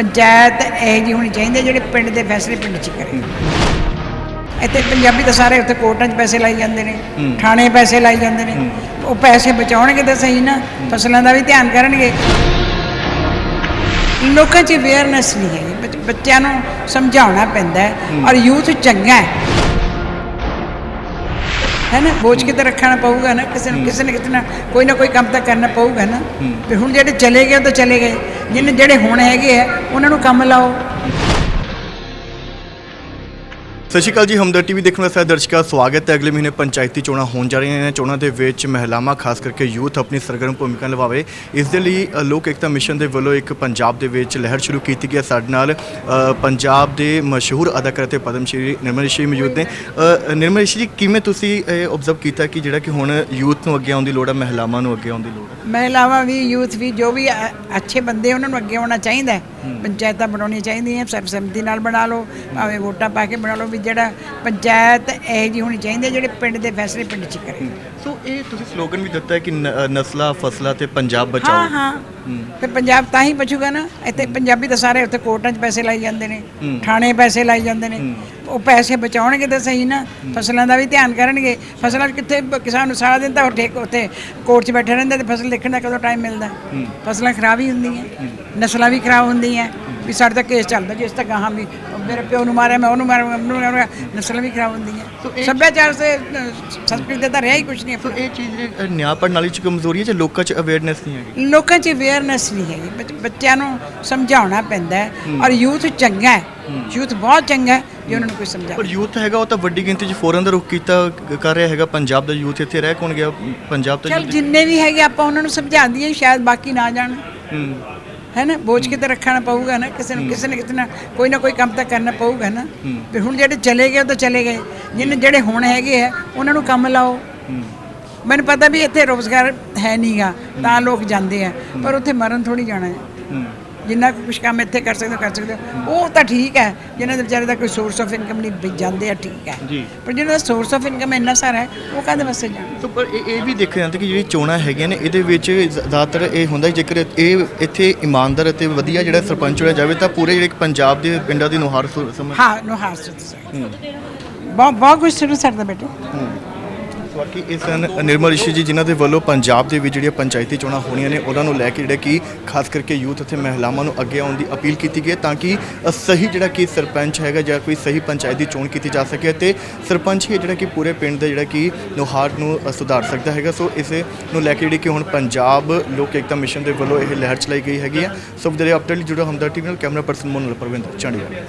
ਪੰਚਾਇਤ ਇਹ ਜੀ ਹੋਣੀ ਚਾਹੀਦੀ ਹੈ ਜਿਹੜੇ ਪਿੰਡ ਦੇ ਫੈਸਲੇ ਪਿੰਡ 'ਚ ਕਰੇ। ਇੱਥੇ ਪੰਜਾਬੀ ਤਾਂ ਸਾਰੇ ਉੱਥੇ ਕੋਰਟਾਂ 'ਚ ਪੈਸੇ ਲਾਈ ਜਾਂਦੇ ਨੇ ਥਾਣੇ ਪੈਸੇ ਲਾਈ ਜਾਂਦੇ ਨੇ। ਉਹ ਪੈਸੇ ਬਚਾਉਣਗੇ ਤਾਂ ਸਹੀ ਨਾ ਫਸਲਾਂ ਦਾ ਵੀ ਧਿਆਨ ਕਰਨਗੇ। ਲੋਕਾਂ 'ਚ ਅਵੇਅਰਨੈਸ ਨਹੀਂ ਹੈ ਬੱਚ- ਬੱਚਿਆਂ ਨੂੰ ਸਮਝਾਉਣਾ ਪੈਂਦਾ ਹੈ ਔਰ ਯੂਥ ਚੰਗਾ ਹੈ। ਹੈ ਨਾ? ਬੋਝ ਕੇ ਤਾਂ ਰੱਖਣਾ ਪਊਗਾ ਨਾ? ਕਿਸੇ ਨੂੰ ਕਿਸੇ ਨੇ ਕਿਸੇ ਨਾ ਕੋਈ ਨਾ ਕੋਈ ਕੰਮ ਤਾਂ ਕਰਨਾ ਪਊਗਾ ਨਾ? ਤੇ ਹੁਣ ਜਿਹੜੇ ਚਲੇ ਗਏ ਤਾਂ ਚਲੇ ਗਏ। ਜਿਹਨੇ ਜਿਹੜੇ ਹੁਣ ਹੈਗੇ ਆ ਉਹਨਾਂ ਨੂੰ ਕੰਮ ਲਾਓ। ਸਤਿ ਸ਼੍ਰੀ ਅਕਾਲ ਜੀ ਹਮਦਰ ਟੀਵੀ ਦੇਖਣ ਵਾਲੇ ਸਾਰੇ ਦਰਸ਼ਕਾਂ ਦਾ ਸਵਾਗਤ ਹੈ। ਅਗਲੇ ਮਹੀਨੇ ਪੰਚਾਇਤੀ ਚੋਣਾਂ ਹੋਣ ਜਾ ਰਹੀਆਂ ਨੇ। ਚੋਣਾਂ ਦੇ ਵਿੱਚ ਮਹਿਲਾਵਾਂ ਖਾਸ ਕਰਕੇ ਯੂਥ ਆਪਣੀ ਸਰਗਰਮ ਭੂਮਿਕਾ ਨਿਭਾਵੇ। ਇਸ ਦੇ ਲਈ ਅ, ਲੋਕ ਏਕਤਾ ਮਿਸ਼ਨ ਦੇ ਵੱਲੋਂ ਇੱਕ ਪੰਜਾਬ ਦੇ ਵਿੱਚ ਲਹਿਰ ਸ਼ੁਰੂ ਕੀਤੀ ਗਈ ਹੈ। ਸਾਡੇ ਨਾਲ ਅ, ਪੰਜਾਬ ਦੇ ਮਸ਼ਹੂਰ ਅਦਾਕਾਰ ਅਤੇ ਪਦਮ ਸ਼੍ਰੀ ਨਿਰਮਲ ਰਿਸ਼ੀ ਮੌਜੂਦ ਨੇ। ਅ, ਨਿਰਮਲ ਰਿਸ਼ੀ ਜੀ ਕਿਵੇਂ ਤੁਸੀਂ ਇਹ ਆਬਜ਼ਰਵ ਕੀਤਾ ਕਿ ਜਿਹੜਾ ਕਿ ਹੁਣ ਯੂਥ ਨੂੰ ਅੱਗੇ ਆਉਣ ਦੀ ਲੋੜ ਹੈ ਮਹਿਲਾਵਾਂ ਨੂੰ ਅੱਗੇ ਆਉਣ ਦੀ ਲੋੜ ਹੈ? ਮਹਿਲਾਵਾਂ ਵੀ ਯੂਥ ਵੀ ਜੋ ਵੀ ਅ- ਅੱਛੇ ਬੰਦੇ ਉਹਨਾਂ ਨੂੰ ਅੱਗੇ ਆਉਣਾ ਚਾਹੀਦਾ ਹੈ। ਪੰਚਾਇਤਾਂ ਬਣਾਉਣੀਆਂ ਚਾਹੀਦੀਆਂ ਸਰਬਸੰਮਤੀ ਨਾਲ ਬਣਾ ਲਓ ਭਾਵੇਂ ਵੋਟਾਂ ਪਾ ਕੇ ਬਣਾ ਲਓ ਵੀ ਜਿਹੜਾ ਪੰਚਾਇਤ ਇਹ ਜੀ ਹੋਣੀ ਚਾਹੀਦੀ ਹੈ ਜਿਹੜੇ ਪਿੰਡ ਦੇ ਫੈਸਲੇ ਪਿੰਡ 'ਚ ਕਰੇ। ਸੋ ਇਹ ਤੁਸੀਂ ਸਲੋਗਨ ਵੀ ਦਿੱਤਾ ਹੈ ਕਿ ਨਸਲਾਂ ਫਸਲਾਂ ਤੇ ਪੰਜਾਬ ਬਚਾਓ। ਹਾਂ ਹਾਂ। ਫਿਰ ਪੰਜਾਬ ਤਾਂ ਹੀ ਬਚੂਗਾ ਨਾ। ਇੱਥੇ ਪੰਜਾਬੀ ਤਾਂ ਸਾਰੇ ਉੱਥੇ ਕੋਰਟਾਂ 'ਚ ਪੈਸੇ ਲਾਈ ਜਾਂਦੇ ਨੇ ਥਾਣੇ ਪੈਸੇ ਲਾਈ ਜਾਂਦੇ ਨੇ। ਉਹ ਪੈਸੇ ਬਚਾਉਣਗੇ ਤਾਂ ਸਹੀ ਨਾ। ਫਸਲਾਂ ਦਾ ਵੀ ਧਿਆਨ ਕਰਨਗੇ। ਫਸਲਾਂ 'ਚ ਕਿੱਥੇ ਬ- ਕਿਸਾਨ ਨੂੰ ਸਾਰਾ ਦਿਨ ਤਾਂ ਉਹ ਠੇਕ ਉੱਥੇ ਕੋਰਟ 'ਚ ਬੈਠੇ ਰਹਿੰਦੇ ਤੇ ਫਸਲ ਦੇਖਣ ਦਾ ਕਦੋਂ ਟਾਈਮ ਮਿਲਦਾ। ਫਸਲਾਂ ਖਰਾਬ ਹੀ ਹੁੰਦੀਆਂ। ਨਸਲਾਂ ਵੀ ਖਰਾਬ ਹੁੰਦੀਆਂ। ਵੀ ਸਾਡੇ ਤਾਂ ਕੇਸ ਚੱਲਦਾ। ਜਿਸ ਤੱਕ ਗਾਹਾਂ ਵੀ ਮੇਰੇ ਪਿਓ ਨੂੰ ਮਾਰਿਆ ਮੈਂ ਉਹਨੂੰ ਮਾਰਿਆ ਉਹਨੂੰ ਮਾਰਿਆ ਨਸਲਾਂ ਵੀ ਖਰਾਬ ਹੁੰਦੀਆਂ। ਸੱਭਿਆਚਾਰ ਸੇ ਸੰਸਕ੍ਰਿਤੀ ਦਾ ਰਿਹਾ ਹੀ ਕੁਝ ਨਹੀਂ ਸੋ ਇਹ ਚੀਜ਼ ਜਿਹੜੀ, ਅ, ਨਿਆਂ ਪ੍ਰਣਾਲੀ ਚ ਕਮਜ਼ੋਰੀ ਹੈ ਜਾਂ ਲੋਕਾਂ ਚ ਅਵੇਅਰਨੈਸ ਨਹੀਂ ਹੈਗੀ? ਲੋਕਾਂ 'ਚ ਅਵੇਅਰਨੈਸ ਨਹੀਂ ਹੈਗੀ। ਬੱਚ- ਬੱਚਿਆਂ ਨੂੰ ਸਮਝਾਉਣਾ ਪੈਂਦਾ ਹੈ ਔਰ ਯੂਥ ਚੰਗਾ ਹੈ। ਯੂਥ ਬਹੁਤ ਚੰਗਾ ਹੈ ਜੇ ਉਹਨਾਂ ਨੂੰ ਕੋਈ ਸਮਝਾ ਪਰ ਯੂਥ ਹੈਗਾ ਉਹ ਤਾਂ ਵੱਡੀ ਗਿਣਤੀ ਚ ਫੋਰਨ ਦਾ ਰੁਖ ਕੀਤਾ ਕਰ ਰਿਹਾ ਹੈਗਾ। ਪੰਜਾਬ ਦਾ ਯੂਥ ਇੱਥੇ ਰਹਿ ਕੌਣ ਗਿਆ? ਪੰਜਾਬ ਤੋਂ ਚਲ ਜਿੰਨੇ ਵੀ ਹੈਗੇ ਆਪਾਂ ਉਹਨਾਂ ਨੂੰ ਸਮਝਾ ਦਈਏ ਸ਼ਾਇਦ ਬਾਕੀ ਨਾ ਜਾਣ। ਹੂੰ। ਹੈ ਨਾ? ਬੋਝ ਕੇ ਤਾਂ ਰੱਖਣਾ ਪਊਗਾ ਨਾ? ਕਿਸੇ ਨੂੰ ਕਿਸੇ ਨੇ ਕਿਸੇ ਨਾ ਕੋਈ ਨਾ ਕੋਈ ਕੰਮ ਤਾਂ ਕਰਨਾ ਪਊਗਾ ਨਾ? ਵੀ ਹੁਣ ਜਿਹੜੇ ਚਲੇ ਗਏ ਉਹ ਤਾਂ ਚਲੇ ਗਏ। ਜਿਹਨੇ ਜਿਹੜੇ ਹੁਣ ਹੈਗੇ ਆ ਉਹਨਾਂ ਨੂੰ ਕੰਮ ਲਾਓ। ਮੈਨੂੰ ਪਤਾ ਵੀ ਇੱਥੇ ਰੋਜ਼ਗਾਰ ਹੈ ਨਹੀਂਗਾ ਤਾਂ ਲੋਕ ਜਾਂਦੇ ਆ ਪਰ ਉੱਥੇ ਮਰਨ ਥੋੜੀ ਜਾਣਾ ਹੂੰ। ਜਿੰਨਾ ਕੁ ਕੁਛ ਕੰਮ ਇੱਥੇ ਕਰ ਸਕਦੇ ਹੋ ਕਰ ਸਕਦੇ ਹੋ। ਉਹ ਤਾਂ ਠੀਕ ਹੈ ਜਿਹਨਾਂ ਦੇ ਵਿਚਾਰੇ ਦਾ ਕੋਈ ਸੋਰਸ ਆਫ ਇਨਕਮ ਨਹੀਂ ਵੀ ਜਾਂਦੇ ਆ ਠੀਕ ਹੈ। ਜੀ। ਪਰ ਜਿਹਨਾਂ ਦਾ ਸੋਰਸ ਆਫ ਇਨਕਮ ਇੰਨਾ ਸਾਰਾ ਹੈ ਉਹ ਕਾਹਦੇ ਵਾਸਤੇ ਜਾਣ? ਸੋ ਪਰ ਇਹ ਇਹ ਵੀ ਦੇਖਿਆ ਜਾਂਦਾ ਕਿ ਜਿਹੜੀ ਚੋਣਾਂ ਹੈਗੀਆਂ ਨੇ ਇਹਦੇ ਵਿੱਚ ਜ਼ਿਆਦਾਤਰ ਇਹ ਹੁੰਦਾ ਜੇਕਰ ਇਹ ਇੱਥੇ ਇਮਾਨਦਾਰ ਅਤੇ ਵਧੀਆ ਜਿਹੜਾ ਸਰਪੰਚ ਚੁਣਿਆ ਜਾਵੇ ਤਾਂ ਪੂਰੇ ਜਿਹੜੇ ਪੰਜਾਬ ਦੇ ਪਿੰਡਾਂ ਦੀ ਨੁਹਾਰ ਸਮਝ ਹਾਂ ਨੋ ਹਾਰ ਸੁਧ ਬਹੁਤ ਬਹੁਤ ਕੁਝ ਸ਼ੁਰੂ ਸਰਦਾ ਬੇਟੇ। ਬਾਕੀ ਇਹ ਸਨ ਨਿਰਮਲ ਰਿਸ਼ੀ ਜੀ, ਜਿਨ੍ਹਾਂ ਦੇ ਵੱਲੋਂ ਪੰਜਾਬ ਦੇ ਵਿੱਚ ਜਿਹੜੀਆਂ ਪੰਚਾਇਤੀ ਚੋਣਾਂ ਹੋਣੀਆਂ ਨੇ, ਉਹਨਾਂ ਨੂੰ ਲੈ ਕੇ ਜਿਹੜਾ ਕਿ ਖਾਸ ਕਰਕੇ ਯੂਥ ਅਤੇ ਮਹਿਲਾਵਾਂ ਨੂੰ ਅੱਗੇ ਆਉਣ ਦੀ ਅਪੀਲ ਕੀਤੀ ਗਈ ਹੈ ਤਾਂ ਕਿ ਸਹੀ ਜਿਹੜਾ ਕਿ ਸਰਪੰਚ ਹੈਗਾ ਜਾਂ ਕੋਈ ਸਹੀ ਪੰਚਾਇਤ ਦੀ ਚੋਣ ਕੀਤੀ ਜਾ ਸਕੇ ਅਤੇ ਸਰਪੰਚ ਹੀ ਹੈ ਜਿਹੜਾ ਕਿ ਪੂਰੇ ਪਿੰਡ ਦਾ ਜਿਹੜਾ ਕਿ ਨੁਹਾਰ ਨੂੰ ਸੁਧਾਰ ਸਕਦਾ ਹੈਗਾ। ਸੋ ਇਸੇ ਨੂੰ ਲੈ ਕੇ ਜਿਹੜੀ ਕਿ ਹੁਣ ਪੰਜਾਬ ਲੋਕ ਏਕਤਾ ਮਿਸ਼ਨ ਦੇ ਵੱਲੋਂ ਇਹ ਲਹਿਰ ਚਲਾਈ ਗਈ ਹੈਗੀ ਹੈ। ਸੋ ਵਧੇਰੇ ਅਪਡੇਟ ਲਈ ਜੁੜੋ ਹਮਦਰ ਟੀਵੀ ਨਾਲ camera person monal Parvinder Chandigarh